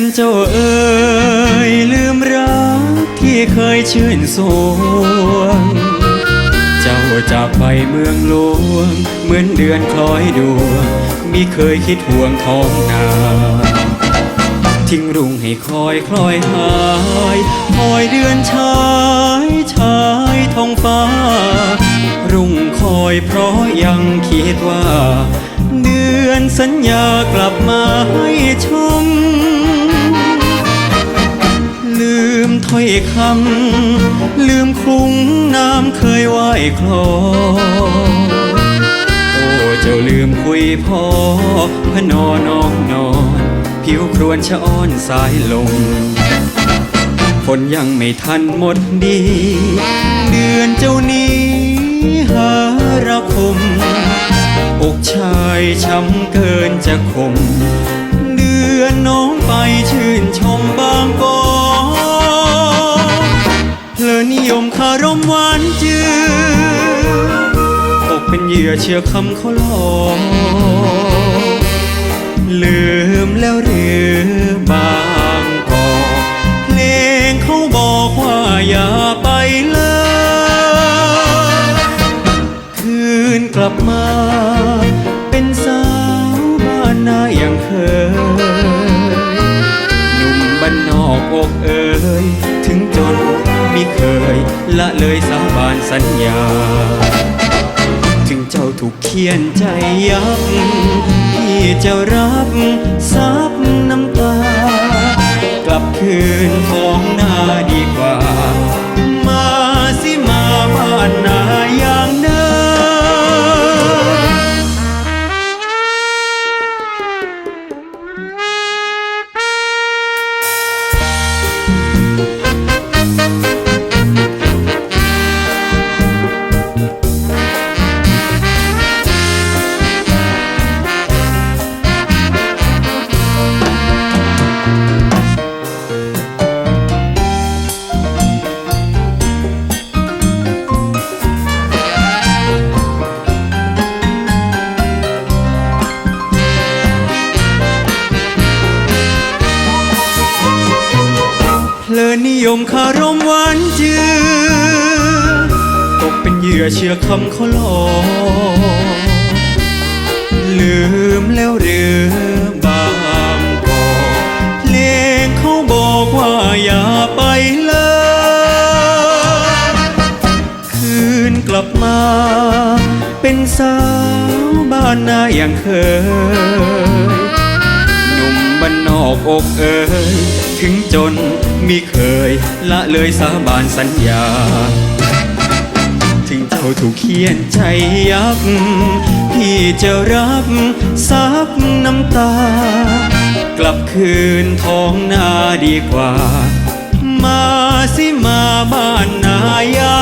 นเจ้าเอ๋ยลืมรักที่เคยชื่นสวง เจ้าจากไปเมืองหลวง เหมือนเดือนคล้อยดวงมิเคยคิดห่วงท้องนา ทิ้งรุ่งให้คอยคล้อยหายคอยเดือนชายชายทองฟ้า รุ่งคอยเพราะยังคิดว่า เดือนสัญญากลับมาให้ช่ว คำ ลืมคุ้งน้ำเคยไหว้คลอ โอ้เจ้าลืมคุยพ่อพนอน้องนอน ผิวครวนชะอ้อนสายลมฝนยังไม่ทันหมดดี เดือนเจ้านี้หาระคมอกชายช้ำเกินจะคมารมหวานจือตกเป็นเหยื่อเชื่อคำเขาหลอกลืมแล้วหรือบางกอกเพลงเขาบอกว่าอย่าไปเลย คืนกลับมา เป็นสาวบ้านนาอย่างเคย หนุ่มบ้านนอกอกเอ่ยถึงจน มิเคย ละเลยสาบานสัญญา ถึงเจ้าถูกเคียนใจยับพี่จะรับซับ ลินนิยมคารมหวานจือตกเป็นเหยื่อเชื่อคำเขาหลอกลืมแล้วหรือบางกอกเพลงเขาบอกว่าอย่าไปเลยคืนกลับมา เป็นสาวบ้านนาอย่างเคย นอกอกเอ๋ยถึงจนมีเคยละเลยสาบานสัญญา ถึงเจ้าถูกเขียนใจยับ พี่จะรับซับน้ำตา กลับคืนท้องนาดีกว่า มาสิมาบ้านนายา